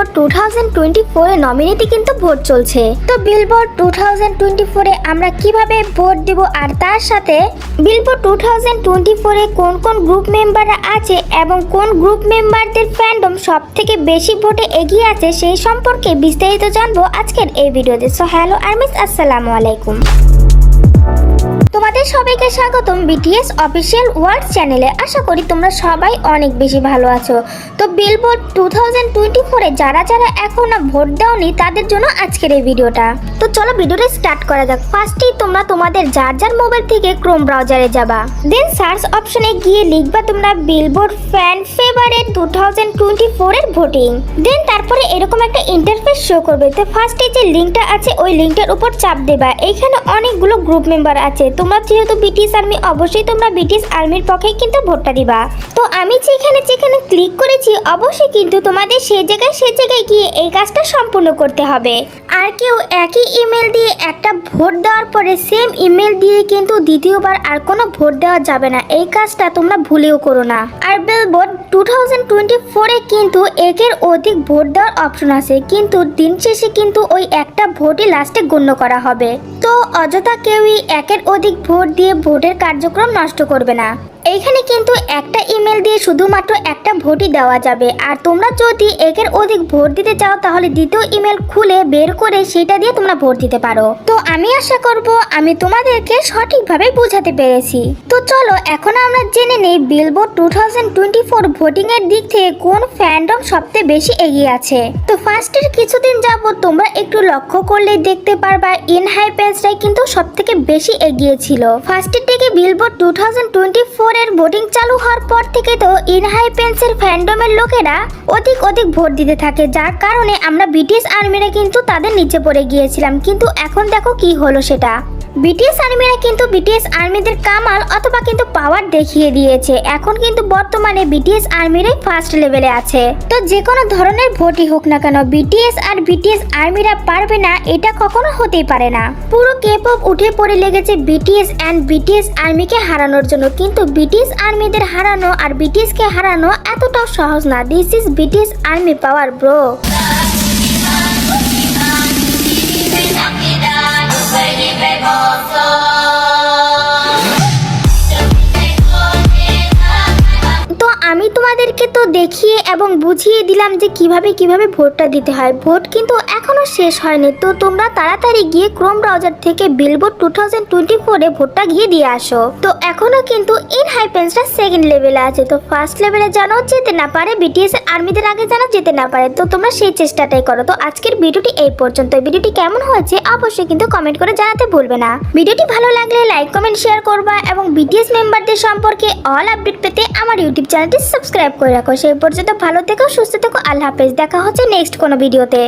Billboard two thousand twenty ফোরে নমিনেতে কিন্তু vote চলছে। তো বিলবোর্ড টু থাউজেন্ড টোয়েন্টি ফোরে আমরা কীভাবে ভোট দেব আর তার সাথে বিলবোর্ড টু থাউজেন্ড টোয়েন্টি ফোরে কোন কোন গ্রুপ মেম্বাররা আছে এবং কোন গ্রুপ মেম্বারদের ফ্যান্ডম সব থেকে বেশি ভোটে এগিয়ে আছে সেই সম্পর্কে বিস্তারিত জানব আজকের এই ভিডিওতে। সো হ্যালো আর্মিস আসসালামু আলাইকুম। তোমাদের সবাইকে স্বাগতম বিটিএস অফিসিয়াল ওয়ার্ল্ড চ্যানেলে আশা করি তোমরা সবাই অনেক বেশি ভালো আছো। তো বিলবোর্ড টু থাউজেন্ড টোয়েন্টি ফোরে যারা যারা এখনও ভোট দাওনি, তাদের জন্য আজকের এই ভিডিওটা। তো চলো ভিডিওটা স্টার্ট করা যাক। ফার্স্টেই তোমরা তোমাদের যার যার মোবাইল থেকে ক্রোম ব্রাউজারে যাবা। দেন সার্চ অপশনে গিয়ে লিখবা তোমরা billboard fan favourite two thousand twenty ফোরের ভোটিং দেন তারপরে এরকম একটা ইন্টারফেস শো করবে। তো ফার্স্টে যে লিঙ্কটা আছে, ওই লিঙ্কটার উপর চাপ দেবা। এইখানে অনেকগুলো গ্রুপ মেম্বার আছে। তোমরা যেহেতু ব্রিটিশ আর্মি, অবশ্যই তোমরা ব্রিটিশ আর্মির পক্ষে কিন্তু ভোটটা দিবা। তো আমি যেখানে যেখানে ক্লিক করেছি, অবশ্যই কিন্তু তোমাদের সেই জায়গায় সেই জায়গায় গিয়ে এই কাজটা সম্পূর্ণ করতে হবে। আর কেউ একই ইমেল দিয়ে একটা ভোট দেওয়ার পরে সেম ইমেল দিয়ে কিন্তু দ্বিতীয়বার আর কোনো ভোট দেওয়া যাবে না। এই কাজটা তোমরা ভুলেও করো না। আর বিলবোর্ড টু থাউজেন্ড টোয়েন্টি ফোরে কিন্তু একের অধিক ভোট দেওয়ার অপশন আছে। কিন্তু দিন শেষে কিন্তু ওই একটা ভোটই লাস্টে গণ্য করা হবে। তো অযথা কেউই একের অধিক ভোট দিয়ে ভোটের কার্যক্রম নষ্ট করবে না। এইখানে কিন্তু একটা ইমেল দিয়ে শুধুমাত্র একটা ভোটই দেওয়া যাবে। আর তোমরা যদি একের অধিক ভোট দিতে চাও, তাহলে দ্বিতীয় ইমেল খুলে বের করে সেটা দিয়ে তোমরা ভোট দিতে পারো। তো আমি আশা করব আমি তোমাদেরকে সঠিকভাবে বোঝাতে পেরেছি। তো চলো, এখন আমরা জেনে নেই billboard two thousand twenty four voting এর দিক থেকে কোন ফ্যান্ডম সবচেয়ে বেশি এগিয়ে আছে। তো ফার্স্টের কিছুদিন যাবত তোমরা একটু লক্ষ্য করলেই দেখতে পারবা ইন হাই কিন্তু সব থেকে বেশি এগিয়ে ছিল। ফার্স্টের দিকে billboard two thousand twenty four এর ভোটিং চালু হওয়ার পর থেকে তো ইনহাই পেন্সের ফ্যান্ডমের লোকেরা অধিক অধিক ভোট দিতে থাকে, যার কারণে আমরা ব্রিটিশ আর্মিরা কিন্তু তাদের নিচে পড়ে গিয়েছিলাম। কিন্তু এখন দেখো কি হলো সেটা। বিটিএস আর্মিরা কিন্তু বিটিএস আর্মিদের কামাল অথবা কিন্তু পাওয়ার দেখিয়ে দিয়েছে। এখন কিন্তু বর্তমানে বিটিএস আর্মিরাই ফার্স্ট লেভেলে আছে। তো যে কোনো ধরনের ভোটই হোক না কেন বিটিএস আর বিটিএস আর্মিরা পারবে না, এটা কখনো হতেই পারে না। পুরো কেপ উঠে পড়ে লেগেছে বিটিএস অ্যান্ড বিটিএস আর্মিকে হারানোর জন্য। কিন্তু বিটিএস আর্মিদের হারানো আর বিটিএস কে হারানো এতটাও সহজ না। This is BTS army power bro তোমাদেরকে তো দেখিয়ে এবং বুঝিয়ে দিলাম যে কীভাবে কীভাবে ভোটটা দিতে হয়। ভোট কিন্তু এখনও শেষ হয়নি। তো তোমরা তাড়াতাড়ি গিয়ে ক্রোম ব্রাউজার থেকে বিলবোর্ড টু থাউজেন্ড টোয়েন্টি ফোরে ভোটটা গিয়ে দিয়ে আসো। তো এখনও কিন্তু ইন হাইপেন্সটা সেকেন্ড লেভেলে আছে। তো ফার্স্ট লেভেলে জানো, যেতে না পারে বিটিএস আর্মিদের আগে জানো, যেতে না পারে। তো তোমরা সেই চেষ্টাটাই করো। তো আজকের ভিডিওটি এই পর্যন্ত। ভিডিওটি কেমন হয়েছে অবশ্যই কিন্তু কমেন্ট করে জানাতে ভুলবে না। ভিডিওটি ভালো লাগলে লাইক কমেন্ট শেয়ার করবা এবং বিটিএস মেম্বারদের সম্পর্কে অল আপডেট পেতে আমার ইউটিউব চ্যানেলটি সাবস্ক্রাইব করে রাখো। সেই পর্যন্ত ভালো থেকো, সুস্থ থেকো। আল্লাহ হাফেজ। দেখা হচ্ছে নেক্সট কোনো ভিডিওতে